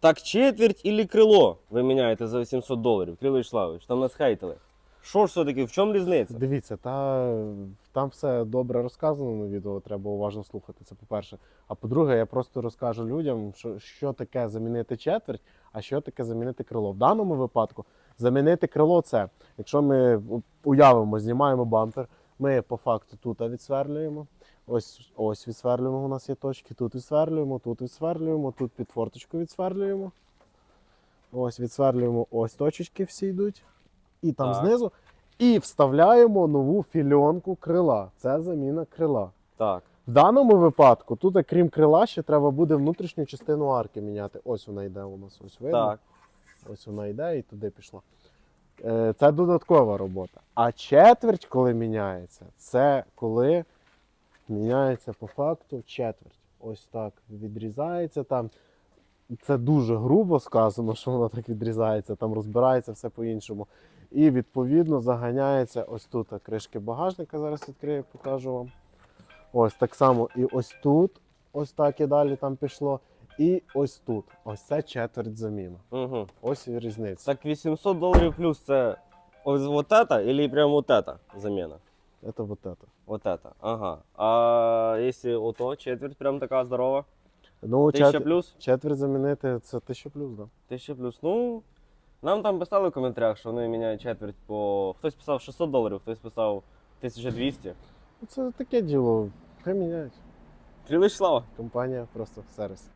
Так четверть или крило ви міняєте за 800 доларів, Крило Шлавович, там нас хейтили. Що ж все-таки, в чому різниця? Дивіться, та там все добре розказано на відео, треба уважно слухати. Це по-перше. А по-друге, я просто розкажу людям, що, що таке замінити четверть, а що таке замінити крило. В даному випадку замінити крило це, якщо ми уявимо, знімаємо бампер, ми по факту тут відсверлюємо. Ось ось відсверлюємо, у нас є точки, тут відсверлюємо, тут відсверлюємо, тут під форточку відсверлюємо. Ось відсверлюємо, ось точечки всі йдуть. І там Так. знизу. І вставляємо нову фільонку крила. Це заміна крила. Так. В даному випадку, тут, крім крила, ще треба буде внутрішню частину арки міняти. Ось вона йде у нас. Ось видно. Так. Ось вона йде і туди пішла. Е, Це додаткова робота. А четверть, коли міняється, це коли міняється по факту четверть. Ось так відрізається там. Це дуже грубо сказано, що воно так відрізається, там розбирається все по-іншому. І відповідно заганяється ось тут кришки багажника. Зараз відкрию, покажу вам. Ось так само і ось тут, ось так і далі там пішло. І ось тут. Ось це четверть заміна. Угу. Ось і різниця. Так 800 доларів плюс це ось вот это или прям вот это заміна? Це вот это. Вот это. Ага. А если ото, четверть прям така здорова? Ну, 1000 чет... плюс? четверть замінити це 1000 плюс, да. 1000 плюс. Ну, нам там писали в коментарях, що вони міняють четверть по. Хтось писав 600 доларів, хтось писав 1200. Ну, Це таке діло. Хай міняють. Крилиш слава. Компанія просто сервіс.